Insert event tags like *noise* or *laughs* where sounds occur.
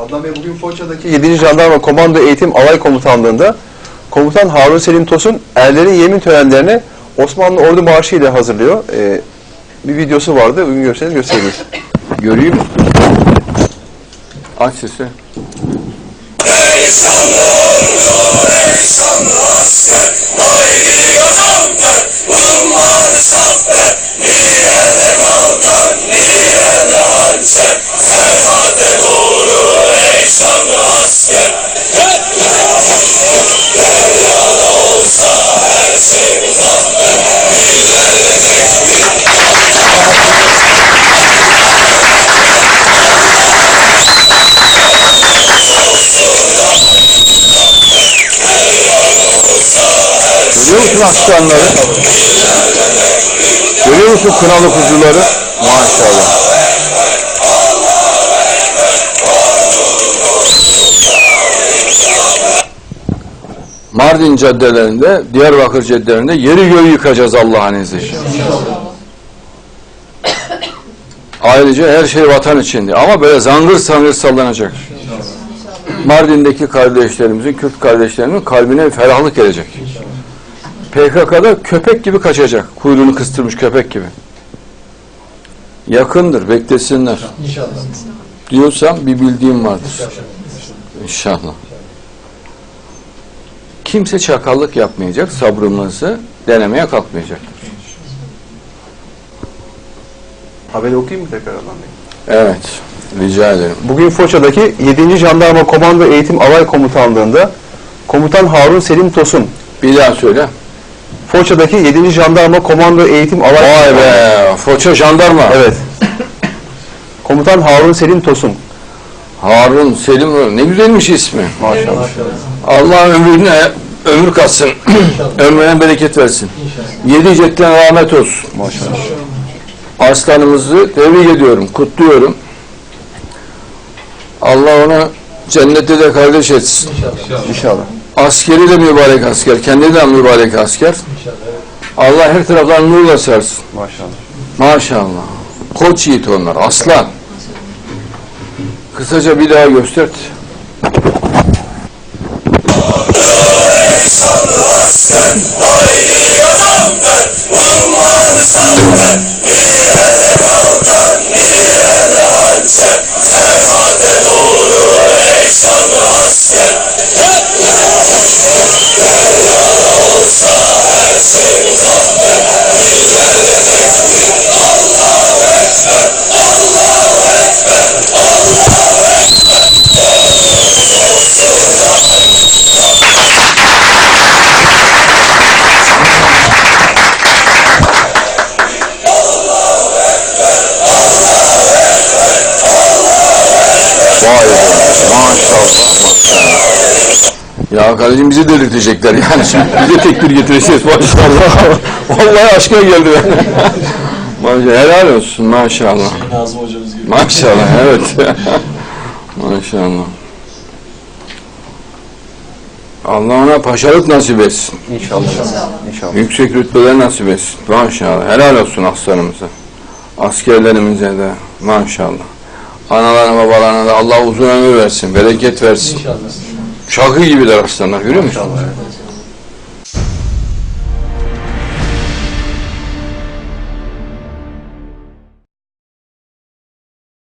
Adnan Bey bugün Foça'daki 7. Jandarma Komando Eğitim Alay Komutanlığı'nda Komutan Harun Selim Tosun erlerin yemin törenlerini Osmanlı Ordu Marşı ile hazırlıyor. Ee, bir videosu vardı. Bugün görseniz gösteririz. Göreyim. Aç sesi. Görüyor musun aslanları? Görüyor musun kınalı kuzuları? Maşallah. Mardin caddelerinde, Diyarbakır caddelerinde yeri göğü yıkacağız Allah'ın izniyle. Ayrıca her şey vatan içindi. Ama böyle zangır sangır sallanacak. Mardin'deki kardeşlerimizin, Kürt kardeşlerimin kalbine ferahlık gelecek. PKK'da köpek gibi kaçacak. Kuyruğunu kıstırmış köpek gibi. Yakındır, beklesinler. İnşallah. Diyorsam bir bildiğim vardır. İnşallah. Kimse çakallık yapmayacak, sabrımızı denemeye kalkmayacaktır. Haberi okuyayım mı tekrar Adnan Bey? Evet, rica ederim. Bugün Foça'daki 7. Jandarma Komando Eğitim Alay Komutanlığı'nda Komutan Harun Selim Tosun Bir daha söyle. Foça'daki 7. Jandarma Komando Eğitim Alay Vay be, Foça jandarma. Evet. *coughs* Komutan Harun Selim Tosun. Harun Selim, ne güzelmiş ismi. Maşallah. Allah ömrüne ömür katsın. Ömrüne bereket versin. Yedi cetten rahmet olsun. Maşallah. Aslanımızı tebrik ediyorum, kutluyorum. Allah onu cennette de kardeş etsin. İnşallah. Askeri de mübarek asker, kendi de mübarek asker. Allah her taraftan nurla sarsın. Maşallah. Maşallah. Koç yiğit onlar, aslan. Kısaca bir daha göstert. Vay be. Maşallah. Ya kardeşim bizi delirtecekler yani şimdi. *laughs* Bize tekbir getireceğiz maşallah. *laughs* Vallahi aşka geldi ben. *laughs* Maşallah. Helal olsun maşallah. Nazım hocamız gibi. Maşallah evet. maşallah. Allah ona paşalık nasip etsin. İnşallah. İnşallah. Yüksek rütbeler nasip etsin. Maşallah. Helal olsun aslanımıza. Askerlerimize de maşallah. Analarına babalarına Allah uzun ömür versin, bereket versin. İnşallah. Şakı gibiler aslanlar görüyor musun? İnşallah.